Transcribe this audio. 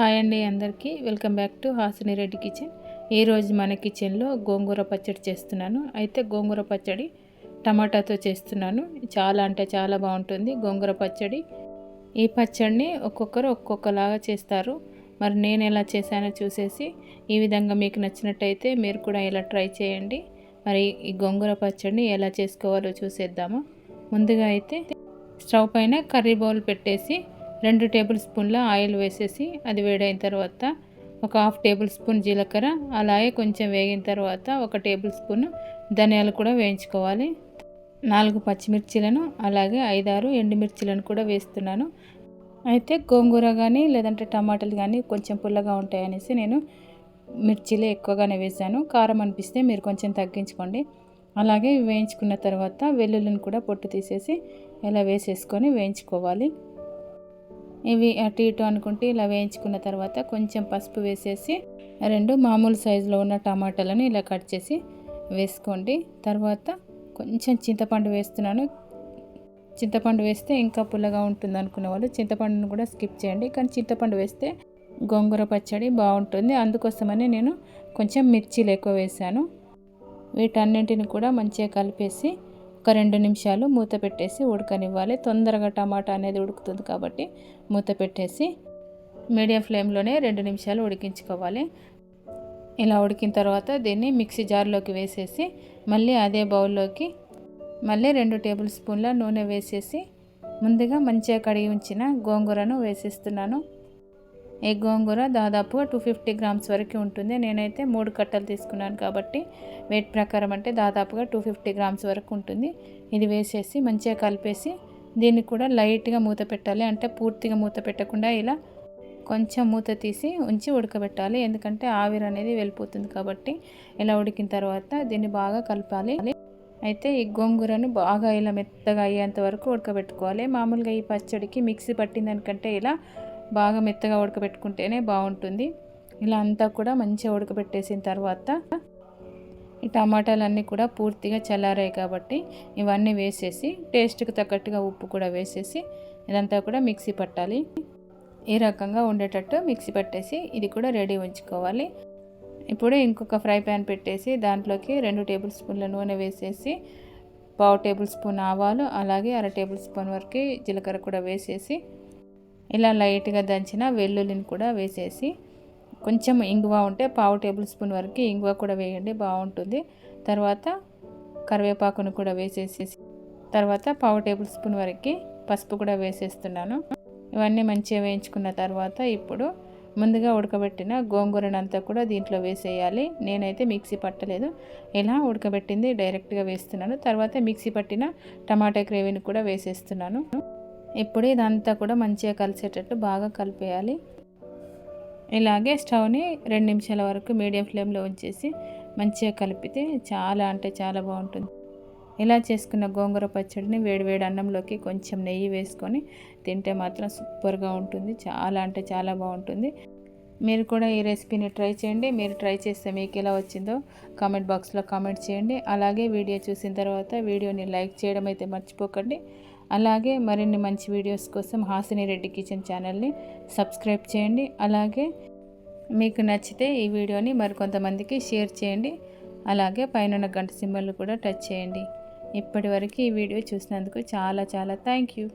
Hi అండి అందరికీ. Welcome back to Hasini Reddy kitchen. ఈరోజు మన కిచెన్లో గోంగూర పచ్చడి చేస్తున్నాను. అయితే గోంగూర పచ్చడి టమాటాతో చేస్తున్నాను. చాలా అంటే చాలా బాగుంటుంది గోంగూర పచ్చడి. ఈ పచ్చడిని ఒక్కొక్కరు ఒక్కొక్కలాగా చేస్తారు. మరి నేను ఎలా చేశానో చూసేసి ఈ విధంగా మీకు నచ్చినట్టయితే మీరు కూడా ఇలా ట్రై చేయండి. మరి ఈ గోంగూర పచ్చడిని ఎలా చేసుకోవాలో చూసేద్దాము. ముందుగా అయితే స్టవ్ పైన కర్రీ బౌల్ పెట్టేసి రెండు టేబుల్ స్పూన్ల ఆయిల్ వేసేసి అది వేడైన తర్వాత ఒక హాఫ్ టేబుల్ స్పూన్ జీలకర్ర అలాగే కొంచెం వేగిన తర్వాత ఒక టేబుల్ స్పూన్ ధనియాలు కూడా వేయించుకోవాలి. నాలుగు పచ్చిమిర్చిలను అలాగే ఐదారు ఎండుమిర్చిలను కూడా వేస్తున్నాను. అయితే గోంగూర కానీ లేదంటే టమాటాలు కానీ కొంచెం పుల్లగా ఉంటాయనేసి నేను మిర్చిలే ఎక్కువగానే వేసాను కారం అనిపిస్తే మీరు కొంచెం తగ్గించుకోండి. అలాగే వేయించుకున్న తర్వాత వెల్లుల్లిని కూడా పొట్టు తీసేసి ఇలా వేసేసుకొని వేయించుకోవాలి. ఇవి అటు ఇటు అనుకుంటే ఇలా వేయించుకున్న తర్వాత కొంచెం పసుపు వేసేసి రెండు మామూలు సైజులో ఉన్న టమాటాలను ఇలా కట్ చేసి వేసుకోండి. తర్వాత కొంచెం చింతపండు వేస్తున్నాను. చింతపండు వేస్తే ఇంకా పుల్లగా ఉంటుంది అనుకునే వాళ్ళు చింతపండును కూడా స్కిప్ చేయండి. కానీ చింతపండు వేస్తే గోంగూర పచ్చడి బాగుంటుంది. అందుకోసమని నేను కొంచెం మిర్చీలు ఎక్కువ వేసాను వీటన్నింటిని కూడా మంచిగా కలిపేసి ఒక రెండు నిమిషాలు మూత పెట్టేసి ఉడకనివ్వాలి. తొందరగా టమాటా అనేది ఉడుకుతుంది కాబట్టి మూత పెట్టేసి మీడియం ఫ్లేమ్లోనే రెండు నిమిషాలు ఉడికించుకోవాలి. ఇలా ఉడికిన తర్వాత దీన్ని మిక్సీ జార్లోకి వేసేసి మళ్ళీ అదే బౌల్లోకి మళ్ళీ రెండు టేబుల్ స్పూన్ల నూనె వేసేసి ముందుగా మంచిగా కడిగి ఉంచిన గోంగూరను వేసేస్తున్నాను. ఈ గోంగూర దాదాపుగా టూ ఫిఫ్టీ గ్రామ్స్ వరకు ఉంటుంది. నేనైతే మూడు కట్టలు తీసుకున్నాను కాబట్టి వెయిట్ ప్రకారం అంటే దాదాపుగా టూ ఫిఫ్టీ గ్రామ్స్ వరకు ఉంటుంది. ఇది వేసేసి మంచిగా కలిపేసి దీన్ని కూడా లైట్గా మూత పెట్టాలి. అంటే పూర్తిగా మూత పెట్టకుండా ఇలా కొంచెం మూత తీసి ఉంచి ఉడకబెట్టాలి. ఎందుకంటే ఆవిరి అనేది వెళ్ళిపోతుంది కాబట్టి ఇలా ఉడికిన తర్వాత దీన్ని బాగా కలపాలి. అయితే ఈ గోంగూరను బాగా ఇలా మెత్తగా అయ్యేంత వరకు ఉడకబెట్టుకోవాలి. మామూలుగా ఈ పచ్చడికి మిక్సీ పట్టిందనికంటే ఇలా బాగా మెత్తగా ఉడకబెట్టుకుంటేనే బాగుంటుంది. ఇలా అంతా కూడా మంచిగా ఉడకబెట్టేసిన తర్వాత ఈ టమాటాలన్నీ కూడా పూర్తిగా చల్లారాయి కాబట్టి ఇవన్నీ వేసేసి టేస్ట్కి తగ్గట్టుగా ఉప్పు కూడా వేసేసి ఇదంతా కూడా మిక్సీ పట్టాలి. ఈ రకంగా ఉండేటట్టు మిక్సీ పట్టేసి ఇది కూడా రెడీ ఉంచుకోవాలి. ఇప్పుడు ఇంకొక ఫ్రై ప్యాన్ పెట్టేసి దాంట్లోకి రెండు టేబుల్ స్పూన్ల నూనె వేసేసి పావు టేబుల్ స్పూన్ ఆవాలు అలాగే అర టేబుల్ స్పూన్ వరకు జీలకర్ర కూడా వేసేసి ఇలా లైట్గా దంచిన వెల్లుల్లిని కూడా వేసేసి కొంచెం ఇంగువ ఉంటే పావు టేబుల్ స్పూన్ వరకు ఇంగువ కూడా వేయండి బాగుంటుంది. తర్వాత కరివేపాకును కూడా వేసేసి తర్వాత పావు టేబుల్ స్పూన్ వరకు పసుపు కూడా వేసేస్తున్నాను. ఇవన్నీ మంచిగా వేయించుకున్న తర్వాత ఇప్పుడు ముందుగా ఉడకబెట్టిన గోంగూరనంతా కూడా దీంట్లో వేసేయాలి. నేనైతే మిక్సీ పట్టలేదు. ఇలా ఉడకబెట్టింది డైరెక్ట్గా వేస్తున్నాను. తర్వాత మిక్సీ పట్టిన టమాటా గ్రేవీని కూడా వేసేస్తున్నాను. ఇప్పుడు ఇదంతా కూడా మంచిగా కలిసేటట్టు బాగా కలిపేయాలి. ఇలాగే స్టవ్ని రెండు నిమిషాల వరకు మీడియం ఫ్లేమ్లో ఉంచేసి మంచిగా కలిపితే చాలా అంటే చాలా బాగుంటుంది. ఇలా చేసుకున్న గోంగూర పచ్చడిని వేడివేడి అన్నంలోకి కొంచెం నెయ్యి వేసుకొని తింటే మాత్రం సూపర్గా ఉంటుంది. చాలా అంటే చాలా బాగుంటుంది. మీరు కూడా ఈ రెసిపీని ట్రై చేయండి. మీరు ట్రై చేస్తే మీకు ఎలా వచ్చిందో కామెంట్ బాక్స్లో కామెంట్ చేయండి. అలాగే వీడియో చూసిన తర్వాత వీడియోని లైక్ చేయడం అయితే మర్చిపోకండి. అలాగే మరిన్ని మంచి వీడియోస్ కోసం హాసిని రెడ్డి కిచెన్ ఛానల్ని సబ్స్క్రైబ్ చేయండి. అలాగే మీకు నచ్చితే ఈ వీడియోని మరికొంతమందికి షేర్ చేయండి. అలాగే పైన గంట సింబల్ కూడా టచ్ చేయండి. ఇప్పటి వరకు ఈ వీడియో చూసినందుకు చాలా చాలా థ్యాంక్ యూ.